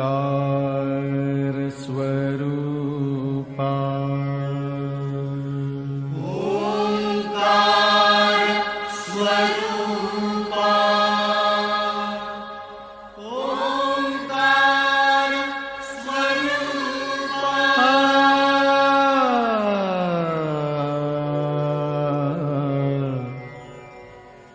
ओंकार स्वरूपा ओंकार स्वरूपा ओंकार स्वरूपा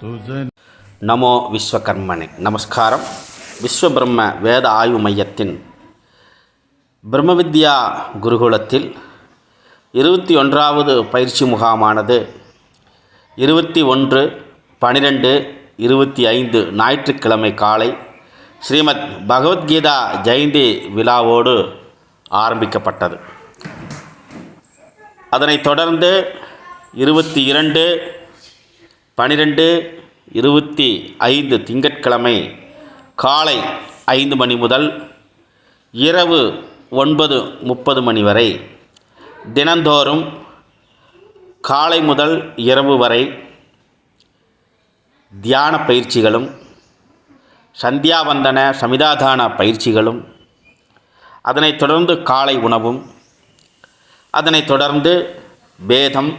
तुझ నమో విశ్వకర్మణి నమస్కారం விஸ்வபிரம்ம வேத ஆய்வு மையத்தின் பிரம்மவித்யா குருகுலத்தில் இருபத்தி ஒன்றாவது பயிற்சி முகாமானது இருபத்தி ஒன்று பனிரெண்டு இருபத்தி ஐந்து ஞாயிற்றுக்கிழமை காலை ஸ்ரீமத் பகவத்கீதா ஜெயந்தி விழாவோடு ஆரம்பிக்கப்பட்டது. அதனைத் தொடர்ந்து இருபத்தி இரண்டு பனிரெண்டு இருபத்தி ஐந்து திங்கட்கிழமை காலை ஐந்து மணி முதல் இரவு ஒன்பது முப்பது மணி வரை. தினந்தோறும் காலை முதல் இரவு வரை தியான பயிற்சிகளும் சந்தியாவந்தன சமிதாதான பயிற்சிகளும் அதனைத் தொடர்ந்து காலை உணவும் அதனைத் தொடர்ந்து வேதம்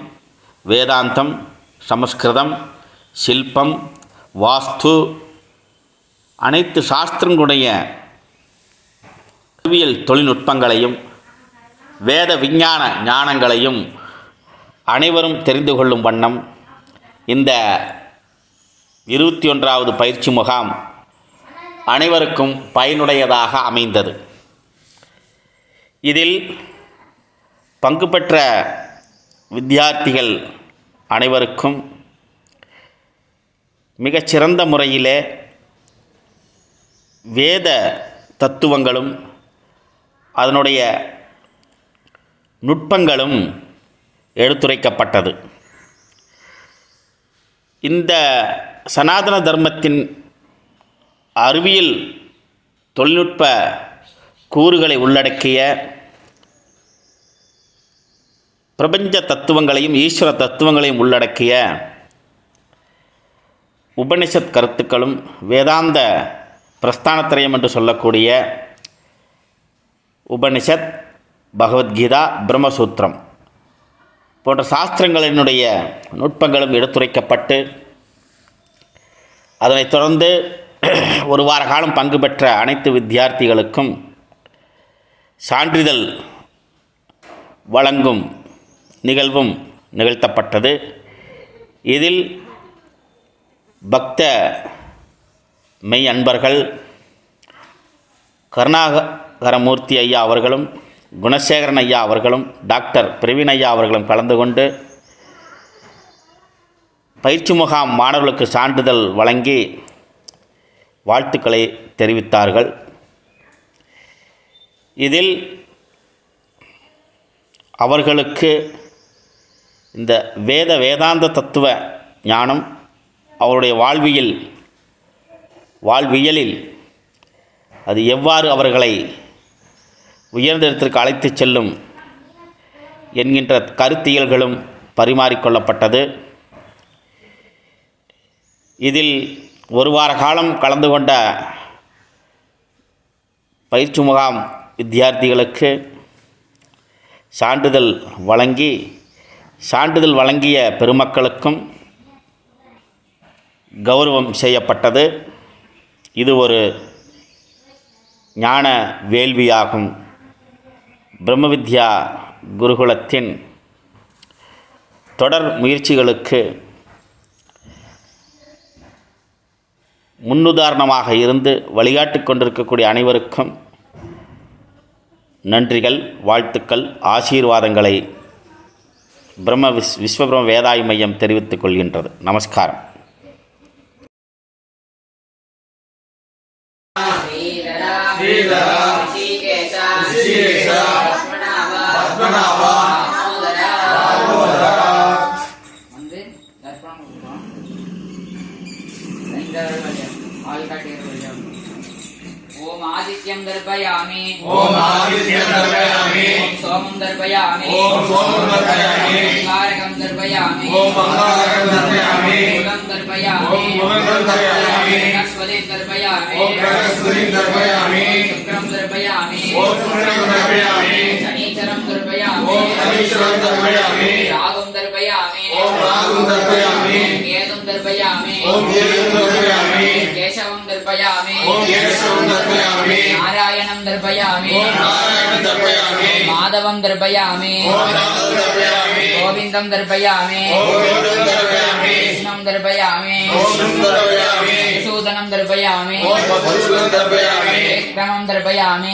வேதாந்தம் சமஸ்கிருதம் சில்பம் வாஸ்து அனைத்து சாஸ்திரங்களுடைய அறிவியல் தொழில்நுட்பங்களையும் வேத விஞ்ஞான ஞானங்களையும் அனைவரும் தெரிந்து கொள்ளும் வண்ணம் இந்த இருபத்தி ஒன்றாவது பயிற்சி முகாம் அனைவருக்கும் பயனுடையதாக அமைந்தது. இதில் பங்கு பெற்ற வித்தியார்த்திகள் அனைவருக்கும் மிகச்சிறந்த முறையிலே வேத தத்துவங்களும் அதனுடைய நுட்பங்களும் எடுத்துரைக்கப்பட்டது. இந்த சனாதன தர்மத்தின் அறிவியல் தொழில்நுட்ப கூறுகளை உள்ளடக்கிய பிரபஞ்ச தத்துவங்களையும் ஈஸ்வர தத்துவங்களையும் உள்ளடக்கிய உபனிஷத் கருத்துக்களும் வேதாந்த பிரஸ்தானத்திரயம் என்று சொல்லக்கூடிய உபனிஷத் பகவத்கீதா பிரம்மசூத்திரம் போன்ற சாஸ்திரங்களினுடைய நுட்பங்களும் எடுத்துரைக்கப்பட்டு அதனைத் தொடர்ந்து ஒரு வார காலம் பங்கு பெற்ற அனைத்து வித்தியார்த்திகளுக்கும் சான்றிதழ் வழங்கும் நிகழ்வும் நிகழ்த்தப்பட்டது. இதில் பக்த மெய் அன்பர்கள் கருணாகரமூர்த்தி ஐயா அவர்களும் குணசேகரன் ஐயா அவர்களும் டாக்டர் பிரவீன் ஐயா அவர்களும் கலந்து கொண்டு பயிற்சி முகாம் மாணவர்களுக்கு சான்றிதழ் வழங்கி வாழ்த்துக்களை தெரிவித்தார்கள். இதில் அவர்களுக்கு இந்த வேத வேதாந்த தத்துவ ஞானம் அவருடைய வாழ்வியல் வாழ்வியலில் அது எவ்வாறு அவர்களை உயர்ந்த இடத்திற்கு அழைத்துச் செல்லும் என்கின்ற கருத்தியல்களும் பரிமாறிக்கொள்ளப்பட்டது. இதில் ஒரு வார காலம் கலந்து கொண்ட பயிற்சி முகாம் வித்தியார்த்திகளுக்கு சான்றிதழ் வழங்கி சான்றிதழ் வழங்கிய பெருமக்களுக்கும் கௌரவம் செய்யப்பட்டது. இது ஒரு ஞான வேள்வியாகும். பிரம்ம வித்யா குருகுலத்தின் தொடர் முயற்சிகளுக்கு முன்னுதாரணமாக இருந்து வழிகாட்டி கொண்டிருக்கக்கூடிய அனைவருக்கும் நன்றிகள் வாழ்த்துக்கள் ஆசீர்வாதங்களை பிரம்ம விஸ் விஸ்வபிரம வேதாய் மையம் தெரிவித்துக் கொள்கின்றது. நமஸ்காரம். ஓம் ஆதித்யம் தர்பயாமி ஓம் ஆதித்யம் தர்பயாமி ஓம் சோமம் தர்பயாமி ஓம் சோமம் தர்பயாமி ஓம் மகாரகம் தர்பயாமி ஓம் மகாரகம் தர்பயாமி ஓம் மகாரகம் தர்பயாமி ਬਲੇ ਦਰਬਿਆ ਆਮੀਨ ਓ ਪ੍ਰਭ ਸੁਰੀ ਦਰਬਿਆ ਆਮੀਨ ਸੁਕਰਮ ਦਰਬਿਆ ਆਮੀਨ ਓ ਸੁਰਮ ਦਰਬਿਆ ਆਮੀਨ ਜਨੀ ਚਰਮ ਦਰਬਿਆ ਆਮੀਨ ਓ ਸਨੀ ਚਰਮ ਦਰਬਿਆ ਆਮੀਨ ਰਾਗਮ ਦਰਬਿਆ ਆਮੀਨ ਓ ਰਾਗਮ ਦਰਬਿਆ ਆਮੀਨ ਗੇਦਮ ਦਰਬਿਆ ਆਮੀਨ ਓ ਗੇਦਮ ਦਰਬਿਆ ਆਮੀਨ ਕੇਸ਼ਵਮ ਦਰਬਿਆ ਆਮੀਨ ਓ ਕੇਸ਼ਵਮ ਦਰਬਿਆ ਆਮੀਨ ਨਾਰਾਇਣਮ ਦਰਬਿਆ ਆਮੀਨ ਓ மாதவம் தர்பயாமி கோவிந்தம் தர்பயாமி கிருஷ்ணம் தர்பயாமி சூதனம் தர்பயாமி கிரமம் தர்பயாமி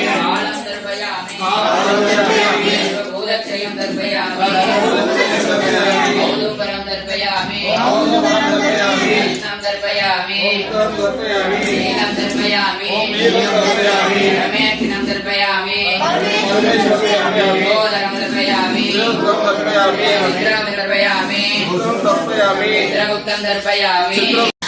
ہمیں